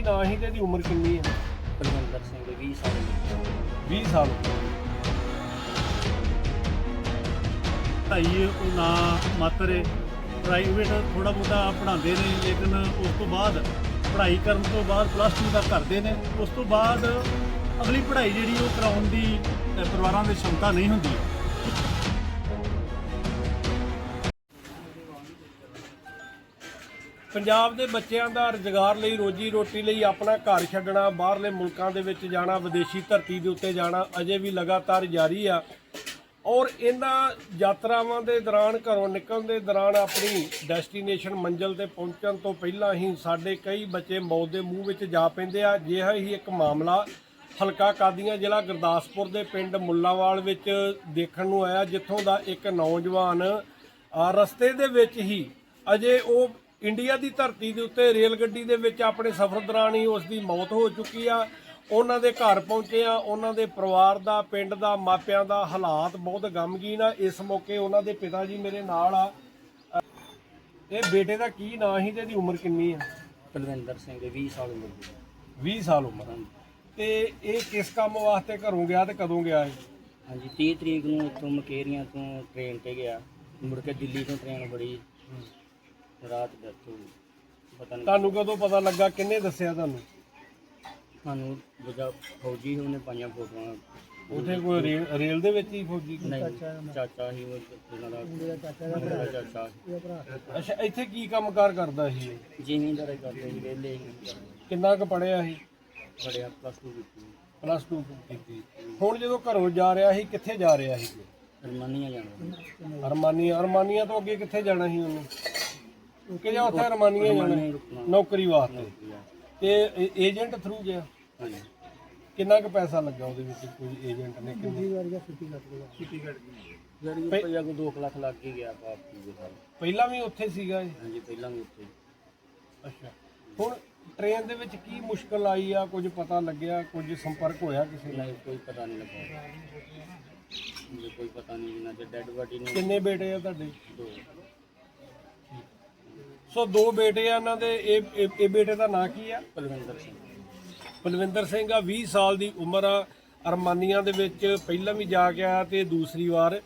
ਕੀ ਨਾਂ ਸੀ ਤੇ ਇਹਦੀ ਉਮਰ ਕਿੰਨੀ ਹੈ? ਬਲਵੰਦਰ ਸਿੰਘ 20 ਸਾਲ। ਦੀ 20 ਸਾਲ। ਭਾਈ ਉਹ ਨਾ ਮਾਤਰੇ ਪ੍ਰਾਈਵੇਟ ਥੋੜਾ ਬੋਤਾ ਪੜਾਉਂਦੇ ਨੇ ਲੇਕਿਨ ਉਸ ਤੋਂ ਬਾਅਦ ਪੜ੍ਹਾਈ ਕਰਨ ਤੋਂ ਬਾਅਦ ਪਲੱਸ 2 ਦਾ ਕਰਦੇ ਨੇ। ਉਸ ਤੋਂ ਬਾਅਦ ਅਗਲੀ ਪੜ੍ਹਾਈ ਜਿਹੜੀ ਉਹ ਕਰਾਉਣ ਦੀ ਪਰਿਵਾਰਾਂ ਦੇ ਸ਼ਮਤਾ ਨਹੀਂ ਹੁੰਦੀ। ਪੰਜਾਬ ਦੇ ਬੱਚਿਆਂ ਦਾ ਰੁਜ਼ਗਾਰ ਲਈ ਰੋਜੀ ਰੋਟੀ ਲਈ ਆਪਣਾ ਘਰ ਛੱਡਣਾ, ਬਾਹਰਲੇ ਮੁਲਕਾਂ ਦੇ ਵਿੱਚ ਜਾਣਾ, ਵਿਦੇਸ਼ੀ ਧਰਤੀ ਦੇ ਉੱਤੇ ਜਾਣਾ ਅਜੇ ਵੀ ਲਗਾਤਾਰ ਜਾਰੀ ਆ। ਔਰ ਇਹਨਾਂ ਯਾਤਰਾਵਾਂ ਦੇ ਦੌਰਾਨ, ਘਰੋਂ ਨਿਕਲਣ ਦੇ ਦੌਰਾਨ ਆਪਣੀ ਡੈਸਟੀਨੇਸ਼ਨ ਮੰਜ਼ਿਲ ਤੇ ਪਹੁੰਚਣ ਤੋਂ ਪਹਿਲਾਂ ਹੀ ਸਾਡੇ ਕਈ ਬੱਚੇ ਮੌਤ ਦੇ ਮੂੰਹ ਵਿੱਚ ਜਾ ਪੈਂਦੇ ਆ। ਜਿਹਾ ਹੀ ਇੱਕ ਮਾਮਲਾ ਹਲਕਾ ਕਾਦੀਆਂ ਜ਼ਿਲ੍ਹਾ ਗੁਰਦਾਸਪੁਰ ਦੇ ਪਿੰਡ ਮੁੱਲਾਵਾਲ ਵਿੱਚ ਦੇਖਣ ਨੂੰ ਆਇਆ, ਜਿੱਥੋਂ ਦਾ ਇੱਕ ਨੌਜਵਾਨ ਰਸਤੇ ਦੇ ਵਿੱਚ ਹੀ ਅਜੇ ਉਹ ਇੰਡੀਆ ਦੀ ਧਰਤੀ ਦੇ ਉੱਤੇ ਰੇਲ ਗੱਡੀ ਦੇ ਵਿੱਚ ਆਪਣੇ ਸਫ਼ਰ ਦੌਰਾਨ ਹੀ ਉਸ ਦੀ ਮੌਤ ਹੋ ਚੁੱਕੀ ਆ। ਉਹਨਾਂ ਦੇ ਘਰ ਪਹੁੰਚੇ ਆ। ਉਹਨਾਂ ਦੇ ਪਰਿਵਾਰ ਦਾ ਪਿੰਡ ਦਾ ਮਾਪਿਆਂ ਦਾ ਹਾਲਾਤ ਬਹੁਤ ਗਮਗੀਨ ਆ। ਇਸ ਮੌਕੇ ਉਹਨਾਂ ਦੇ ਪਿਤਾ ਜੀ ਮੇਰੇ ਨਾਲ ਆ। ਇਹ ਬੇਟੇ ਦਾ ਕੀ ਨਾਂ ਸੀ ਤੇ ਇਹਦੀ ਉਮਰ ਕਿੰਨੀ ਆ? ਪਰਮਿੰਦਰ ਸਿੰਘ 20 ਸਾਲ ਉਮਰ ਦੀ 20 ਸਾਲ ਉਮਰ। ਤੇ ਇਹ ਕਿਸ ਕੰਮ ਵਾਸਤੇ ਘਰੋਂ ਗਿਆ ਤੇ ਕਦੋਂ ਗਿਆ ਇਹ? ਹਾਂਜੀ 30 ਤਰੀਕ ਨੂੰ ਇੱਥੋਂ ਮਕੇਰੀਆਂ ਤੋਂ ਟ੍ਰੇਨ ਤੇ ਗਿਆ। ਮੁੜ ਕੇ ਦਿੱਲੀ ਤੋਂ ਟ੍ਰੇਨ ਬੜੀ। ਰਾਤ ਪਤਾ ਨਹੀਂ ਤੁਹਾਨੂੰ ਕਦੋਂ ਪਤਾ ਲੱਗਾ? ਕਿੰਨੇ ਦੱਸਿਆ ਤੁਹਾਨੂੰ? ਸਾਨੂੰ ਦੂਜਾ ਫੌਜੀ ਉਹਨੇ ਪਾਈਆਂ ਫੋਟੋਆਂ। ਉਥੇ ਕੋਈ ਰੇਲ ਰੇਲ ਦੇ ਵਿੱਚ ਹੀ ਫੌਜੀ ਨਹੀਂ ਚਾਚਾ ਹੀ ਉਹ ਉਹਨਾਂ ਦਾ ਚਾਚਾ ਸੀ। ਅੱਛਾ ਇੱਥੇ ਕੀ ਕੰਮਕਾਰ ਕਰਦਾ ਸੀ ਇਹ? ਜ਼ਿਮੀਂਦਾਰੀ ਕਰਦੇ ਸੀ ਵਿਹਲੇ ਸੀ ਕਿੰਨਾ ਕੁ ਪੜਿਆ ਸੀ? ਬੜਿਆ ਪਲੱਸ 2 ਕੀਤੀ। ਪਲੱਸ 2 ਕੀਤੀ। ਹੁਣ ਜਦੋਂ ਘਰੋਂ ਜਾ ਰਿਹਾ ਸੀ ਕਿੱਥੇ ਜਾ ਰਿਹਾ ਸੀ? ਅਰਮਾਨੀਆਂ ਜਾਣਾ। ਅਰਮਾਨੀਆ ਅਰਮਾਨੀਆ ਤੋਂ ਅੱਗੇ ਕਿੱਥੇ ਜਾਣਾ ਸੀ ਉਹਨੇ? ਕਿ ਜਾਂ ਉੱਥੇ ਅਰਮਾਨੀਆ ਜਾਣਾ। ਨੌਕਰੀ ਵਾਸਤੇ। ਗਿਆ। ਤੇ ਏਜੰਟ ਥਰੂ ਗਿਆ। ਹਾਂਜੀ ਕਿੰਨਾ ਕੁ ਪੈਸਾ ਲੱਗਾ ਉਹਦੇ ਵਿੱਚ ਕੋਈ ਏਜੰਟ ਨੇ? ਕਿੰਨੀ? ਜਿਹੜੀ ਰੁਪਈਆ ਕੋ 2 ਲੱਖ ਲੱਗ ਕੇ ਗਿਆ ਵਾਪਸੀ ਦੇ ਸਾਲ ਪਹਿਲਾਂ ਵੀ ਉੱਥੇ ਸੀਗਾ ਇਹ? ਹਾਂਜੀ ਪਹਿਲਾਂ ਵੀ ਉੱਥੇ। ਅੱਛਾ। ਹੁਣ ਟ੍ਰੇਨ ਦੇ ਵਿੱਚ ਕੀ ਮੁਸ਼ਕਲ ਆਈ ਆ? ਕੁਝ ਪਤਾ ਲੱਗਿਆ? ਕੁਝ ਸੰਪਰਕ ਹੋਇਆ ਕਿਸੇ ਨਾਲ? ਨਹੀਂ ਕੋਈ ਪਤਾ ਨਹੀਂ ਲੱਗਾ। ਮੈਨੂੰ ਕੋਈ ਪਤਾ ਨਹੀਂ ਜਿੰਨਾ ਚ ਡੈਡ ਬਾਡੀ ਨੂੰ ਕਿੰਨੇ ਬੇਟੇ ਆ ਤੁਹਾਡੇ? ਦੋ। ਸੋ ਦੋ ਬੇਟੇ ਆ ਇਹਨਾਂ ਦੇ ਇਹ ਇਹ- ਇਹ ਬੇਟੇ ਦਾ ਨਾਂ ਕੀ ਆ? ਪਲਵਿੰਦਰ ਸਿੰਘ। ਬਲਵਿੰਦਰ ਸਿੰਘ ਆ 20 ਸਾਲ ਦੀ ਉਮਰ ਆ। ਅਰਮਾਨੀਆਂ ਦੇ ਵਿੱਚ ਪਹਿਲਾਂ ਵੀ ਜਾ ਕੇ ਆਇਆ ਤੇ ਦੂਸਰੀ ਵਾਰ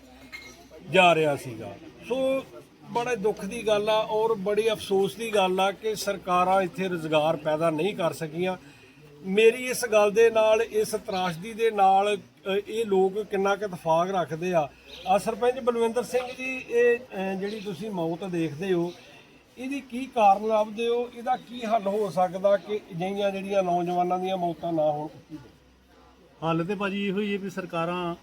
ਜਾ ਰਿਹਾ ਸੀਗਾ। ਸੋ ਬੜੇ ਦੁੱਖ ਦੀ ਗੱਲ ਆ ਔਰ ਬੜੀ ਅਫਸੋਸ ਦੀ ਗੱਲ ਆ ਕਿ ਸਰਕਾਰਾਂ ਇੱਥੇ ਰੁਜ਼ਗਾਰ ਪੈਦਾ ਨਹੀਂ ਕਰ ਸਕੀਆਂ। ਮੇਰੀ ਇਸ ਗੱਲ ਦੇ ਨਾਲ ਇਸ ਤਰਾਸ਼ਦੀ ਦੇ ਨਾਲ ਅ, ਇਹ ਲੋਕ ਕਿੰਨਾ ਕੁ ਇਤਫਾਕ ਰੱਖਦੇ ਆ। ਆ ਸਰਪੰਚ ਬਲਵਿੰਦਰ ਸਿੰਘ ਜੀ ਇਹ ਅ, ਜਿਹੜੀ ਤੁਸੀਂ ਮੌਤ ਦੇਖਦੇ ਹੋ ਇਹਦੀ ਕੀ ਕਾਰਨ ਲੱਭਦੇ ਹੋ? ਇਹਦਾ ਕੀ ਹੱਲ ਹੋ ਸਕਦਾ ਕਿ ਅਜਿਹੀਆਂ ਜਿਹੜੀਆਂ ਨੌਜਵਾਨਾਂ ਦੀਆਂ ਮੌਤਾਂ ਨਾ ਹੋਣ? ਹੱਲ ਤੇ ਭਾਜੀ ਇਹੋ ਹੀ ਹੈ ਵੀ ਸਰਕਾਰਾਂ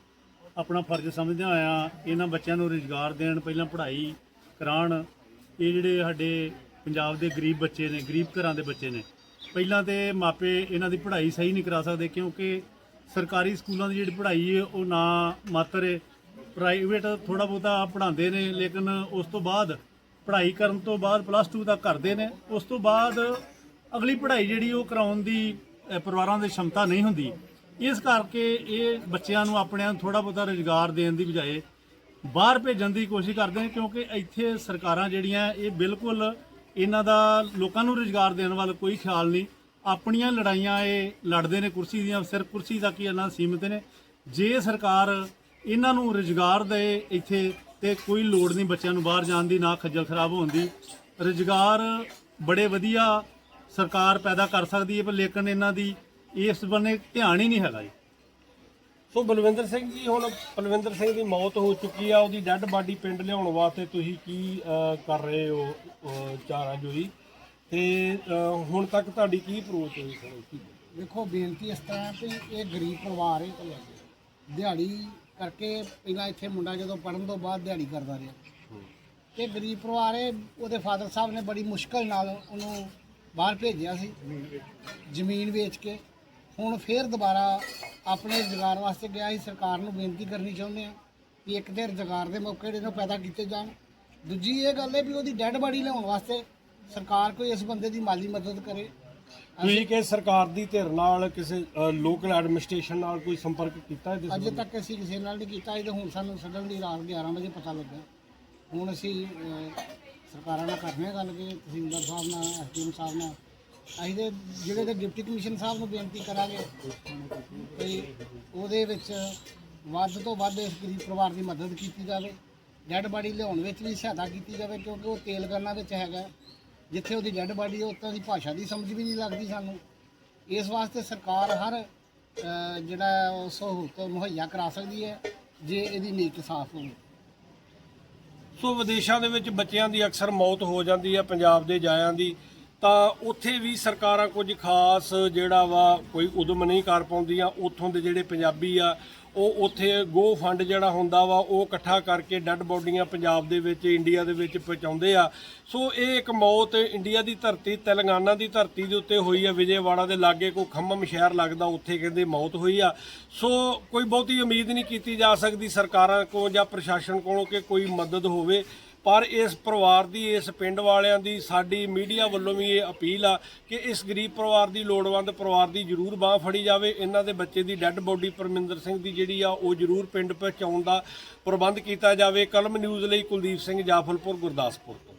ਆਪਣਾ ਫਰਜ਼ ਸਮਝਦਿਆਂ ਹੋਇਆ ਇਹਨਾਂ ਬੱਚਿਆਂ ਨੂੰ ਰੁਜ਼ਗਾਰ ਦੇਣ, ਪਹਿਲਾਂ ਪੜ੍ਹਾਈ ਕਰਾਉਣ। ਇਹ ਜਿਹੜੇ ਸਾਡੇ ਪੰਜਾਬ ਦੇ ਗਰੀਬ ਬੱਚੇ ਨੇ, ਗਰੀਬ ਘਰਾਂ ਦੇ ਬੱਚੇ ਨੇ, ਪਹਿਲਾਂ ਤੇ ਮਾਪੇ ਇਹਨਾਂ ਦੀ ਪੜ੍ਹਾਈ ਸਹੀ ਨਹੀਂ ਕਰਾ ਸਕਦੇ ਕਿਉਂਕਿ ਸਰਕਾਰੀ ਸਕੂਲਾਂ ਦੀ ਜਿਹੜੀ ਪੜ੍ਹਾਈ ਹੈ, ਉਹ ਨਾ ਮਾਤਰ ਹੈ। ਪ੍ਰਾਈਵੇਟ ਥੋੜਾ ਬਹੁਤਾ ਪੜ੍ਹਾਉਂਦੇ ਨੇ, ਲੇਕਿਨ ਉਸ ਤੋਂ ਬਾਅਦ ਪੜ੍ਹਾਈ ਕਰਨ ਤੋਂ ਬਾਅਦ ਪਲੱਸ 2 ਤੱਕ ਕਰਦੇ ਨੇ, ਉਸ ਤੋਂ ਬਾਅਦ ਅਗਲੀ ਪੜ੍ਹਾਈ ਜਿਹੜੀ ਉਹ ਕਰਾਉਣ ਦੀ ਪਰਿਵਾਰਾਂ ਦੇ ਸ਼ਮਤਾ ਨਹੀਂ ਹੁੰਦੀ। ਇਸ ਕਰਕੇ ਇਹ ਬੱਚਿਆਂ ਨੂੰ ਆਪਣਿਆਂ ਨੂੰ ਥੋੜਾ ਬਹੁਤਾ ਰੋਜ਼ਗਾਰ ਦੇਣ ਦੀ ਬਜਾਏ ਬਾਹਰ ਭੇਜਣ ਦੀ ਕੋਸ਼ਿਸ਼ ਕਰਦੇ ਨੇ, ਕਿਉਂਕਿ ਇੱਥੇ ਸਰਕਾਰਾਂ ਜਿਹੜੀਆਂ, ਇਹ ਬਿਲਕੁਲ ਇਹਨਾਂ ਦਾ ਲੋਕਾਂ ਨੂੰ ਰੋਜ਼ਗਾਰ ਦੇਣ ਵੱਲ ਕੋਈ ਖਿਆਲ ਨਹੀਂ। ਆਪਣੀਆਂ ਲੜਾਈਆਂ ਇਹ ਲੜਦੇ ਨੇ, ਕੁਰਸੀ ਦੀਆਂ ਸਿਰ ਕੁਰਸੀ ਤੱਕ ਹੀ ਇਹਨਾਂ ਸੀਮਿਤ ਨੇ। ਜੇ ਸਰਕਾਰ ਇਹਨਾਂ ਨੂੰ ਰੋਜ਼ਗਾਰ ਦੇ ਇੱਥੇ ਤੇ ਕੋਈ ਲੋੜ ਨਹੀਂ ਬੱਚਿਆਂ ਨੂੰ ਬਾਹਰ ਜਾਣ ਦੀ ਨਾ ਖੱਜਲ ਖਰਾਬ ਹੋਣ ਦੀ। ਰੁਜ਼ਗਾਰ ਬੜੇ ਵਧੀਆ ਸਰਕਾਰ ਪੈਦਾ ਕਰ ਸਕਦੀ ਹੈ ਪਰ ਲੇਕਿਨ ਇਹਨਾਂ ਦੀ ਇਸ ਬੰਨੇ ਧਿਆਨ ਹੀ ਨਹੀਂ ਹੈਗਾ ਜੀ। ਸੋ ਬਲਵਿੰਦਰ ਸਿੰਘ ਜੀ ਹੁਣ ਬਲਵਿੰਦਰ ਸਿੰਘ ਦੀ ਮੌਤ ਹੋ ਚੁੱਕੀ ਆ ਉਹਦੀ ਡੈੱਡ ਬਾਡੀ ਪਿੰਡ ਲਿਆਉਣ ਵਾਸਤੇ ਤੁਸੀਂ ਕੀ ਕਰ ਰਹੇ ਹੋ ਚਾਰਾ ਜੋਈ? ਤੇ ਹੁਣ ਤੱਕ ਤੁਹਾਡੀ ਕੀ ਅਪਰੋਚ ਹੋਈ ਸਰ? ਦੇਖੋ ਬੇਨਤੀ ਇਸ ਤਰ੍ਹਾਂ ਹੈ ਵੀ ਇਹ ਗਰੀਬ ਪਰਿਵਾਰ ਹੈ ਦਿਹਾੜੀ ਕਰਕੇ ਪਹਿਲਾਂ ਇੱਥੇ ਮੁੰਡਾ ਜਦੋਂ ਪੜਨ ਤੋਂ ਬਾਅਦ ਦਿਹਾੜੀ ਕਰਦਾ ਰਿਹਾ। ਤੇ ਗਰੀਬ ਪਰਿਵਾਰ ਹੈ ਉਹਦੇ ਫਾਦਰ ਸਾਹਿਬ ਨੇ ਬੜੀ ਮੁਸ਼ਕਲ ਨਾਲ ਉਹਨੂੰ ਬਾਹਰ ਭੇਜਿਆ ਸੀ। ਜ਼ਮੀਨ ਵੇਚ ਕੇ। ਹੁਣ ਫੇਰ ਦੁਬਾਰਾ ਆਪਣੇ ਰੁਜ਼ਗਾਰ ਵਾਸਤੇ ਗਿਆ ਸੀ। ਸਰਕਾਰ ਨੂੰ ਬੇਨਤੀ ਕਰਨੀ ਚਾਹੁੰਦੇ ਆ ਕਿ ਇੱਕ ਤੇ ਰੁਜ਼ਗਾਰ ਦੇ ਮੌਕੇ ਜਿਹੜੇ ਨੇ ਪੈਦਾ ਕੀਤੇ ਜਾਣ। ਦੂਜੀ ਇਹ ਗੱਲ ਹੈ ਵੀ ਉਹਦੀ ਡੈੱਡ ਬਾਡੀ ਲਿਆਉਣ ਵਾਸਤੇ ਸਰਕਾਰ ਕੋਈ ਇਸ ਬੰਦੇ ਦੀ ਮਾਲੀ ਮਦਦ ਕਰੇ। ਤੁਸੀਂ ਕਿ ਸਰਕਾਰ ਦੀ ਧਿਰ ਨਾਲ ਕਿਸੇ ਲੋਕਲ ਐਡਮਿਨਿਸਟ੍ਰੇਸ਼ਨ ਨਾਲ ਕੋਈ ਸੰਪਰਕ ਕੀਤਾ ਇਹਦੇ ਅਜੇ? ਤੱਕ ਅਸੀਂ ਕਿਸੇ ਨਾਲ ਨਹੀਂ ਕੀਤਾ ਇਹ ਤਾਂ ਹੁਣ ਸਾਨੂੰ ਸਡਨ ਦੀ ਰਾਤ 11 ਵਜੇ ਪਤਾ ਲੱਗਾ। ਹੁਣ ਅਸੀਂ ਸਰਕਾਰਾਂ ਨਾਲ ਕਰਨੇ ਆ ਗੱਲ ਕਿ ਤਹਿਸੀਲਦਾਰ ਸਾਹਿਬ ਨਾਲ ਐਸਡੀਐਮ ਸਾਹਿਬ ਨਾਲ। ਅਸੀਂ ਦੇ ਜਿਹੜੇ ਦੇ ਡਿਪਟੀ ਕਮਿਸ਼ਨ ਸਾਹਿਬ ਨੂੰ ਬੇਨਤੀ ਕਰਾਂਗੇ ਕਿ ਉਹਦੇ ਵਿੱਚ ਵੱਧ ਤੋਂ ਵੱਧ ਇਸ ਗਰੀਬ ਪਰਿਵਾਰ ਦੀ ਮਦਦ ਕੀਤੀ ਜਾਵੇ। ਡੈੱਡ ਬਾਡੀ ਲਿਆਉਣ ਵਿੱਚ ਵੀ ਸਹਾਇਤਾ ਕੀਤੀ ਜਾਵੇ ਕਿਉਂਕਿ ਉਹ ਤੇਲਗਾਨਾ ਵਿੱਚ ਹੈਗਾ। ਜਿੱਥੇ ਉਹਦੀ ਡੈੱਡ ਬਾਡੀ ਉੱਥੋਂ ਦੀ ਭਾਸ਼ਾ ਦੀ ਸਮਝ ਵੀ ਨਹੀਂ ਲੱਗਦੀ ਸਾਨੂੰ। ਇਸ ਵਾਸਤੇ ਸਰਕਾਰ ਹਰ ਜਿਹੜਾ ਉਹ ਸਹੂਲਤ ਮੁਹੱਈਆ ਕਰਾ ਸਕਦੀ ਹੈ, ਜੇ ਇਹਦੀ ਨੀਤ ਸਾਫ਼ ਹੋਵੇ। ਸੋ ਵਿਦੇਸ਼ਾਂ ਦੇ ਵਿੱਚ ਬੱਚਿਆਂ ਦੀ ਅਕਸਰ ਮੌਤ ਹੋ ਜਾਂਦੀ ਹੈ, ਪੰਜਾਬ ਦੇ ਜਾਇਆਂ ਦੀ। ਤਾਂ ਉੱਥੇ ਵੀ ਸਰਕਾਰਾਂ ਕੁਝ ਖਾਸ ਜਿਹੜਾ ਵਾ, ਕੋਈ ਉਦਮ ਨਹੀਂ ਕਰ ਪਾਉਂਦੀਆਂ। ਉੱਥੋਂ ਦੇ ਜਿਹੜੇ ਪੰਜਾਬੀ ਆ ਉਹ ਉੱਥੇ ਗੋ ਫੰਡ ਜਿਹੜਾ ਹੁੰਦਾ ਵਾ, ਉਹ ਇਕੱਠਾ ਕਰਕੇ ਡੈੱਡ ਬੋਡੀਆਂ ਪੰਜਾਬ ਦੇ ਵਿੱਚ, ਇੰਡੀਆ ਦੇ ਵਿੱਚ ਪਹੁੰਚਾਉਂਦੇ ਆ। ਸੋ ਇਹ ਇੱਕ ਮੌਤ ਇੰਡੀਆ ਦੀ ਧਰਤੀ, ਤੇਲੰਗਾਨਾ ਦੀ ਧਰਤੀ ਦੇ ਉੱਤੇ ਹੋਈ ਆ, ਵਿਜੇਵਾੜਾ ਦੇ ਲਾਗੇ ਕੋਈ ਖੰਮਮ ਸ਼ਹਿਰ ਲੱਗਦਾ, ਉੱਥੇ ਕਹਿੰਦੇ ਮੌਤ ਹੋਈ ਆ। ਸੋ ਕੋਈ ਬਹੁਤੀ ਉਮੀਦ ਨਹੀਂ ਕੀਤੀ ਜਾ ਸਕਦੀ ਸਰਕਾਰਾਂ ਕੋਲ ਜਾਂ ਪ੍ਰਸ਼ਾਸਨ ਕੋਲੋਂ ਕਿ ਕੋਈ ਮਦਦ ਹੋਵੇ। ਪਰ ਇਸ ਪਰਿਵਾਰ ਦੀ, ਇਸ ਪਿੰਡ ਵਾਲਿਆਂ ਦੀ, ਸਾਡੀ ਮੀਡੀਆ ਵੱਲੋਂ ਵੀ ਇਹ ਅਪੀਲ ਆ ਕਿ ਇਸ ਗਰੀਬ ਪਰਿਵਾਰ ਦੀ ਲੋੜਵੰਦ ਪਰਿਵਾਰ ਦੀ ਜ਼ਰੂਰ ਬਾਹ ਫੜੀ ਜਾਵੇ। ਇਹਨਾਂ ਦੇ ਬੱਚੇ ਦੀ ਡੈੱਡ ਬੋਡੀ ਪਰਮਿੰਦਰ ਸਿੰਘ ਦੀ ਜਿਹੜੀ ਆ, ਉਹ ਜ਼ਰੂਰ ਪਿੰਡ ਪਹੁੰਚਾਉਣ ਦਾ ਪ੍ਰਬੰਧ ਕੀਤਾ ਜਾਵੇ। ਕਲਮ ਨਿਊਜ਼ ਲਈ ਕੁਲਦੀਪ ਸਿੰਘ ਜਾਫਲਪੁਰ, ਗੁਰਦਾਸਪੁਰ ਤੋਂ।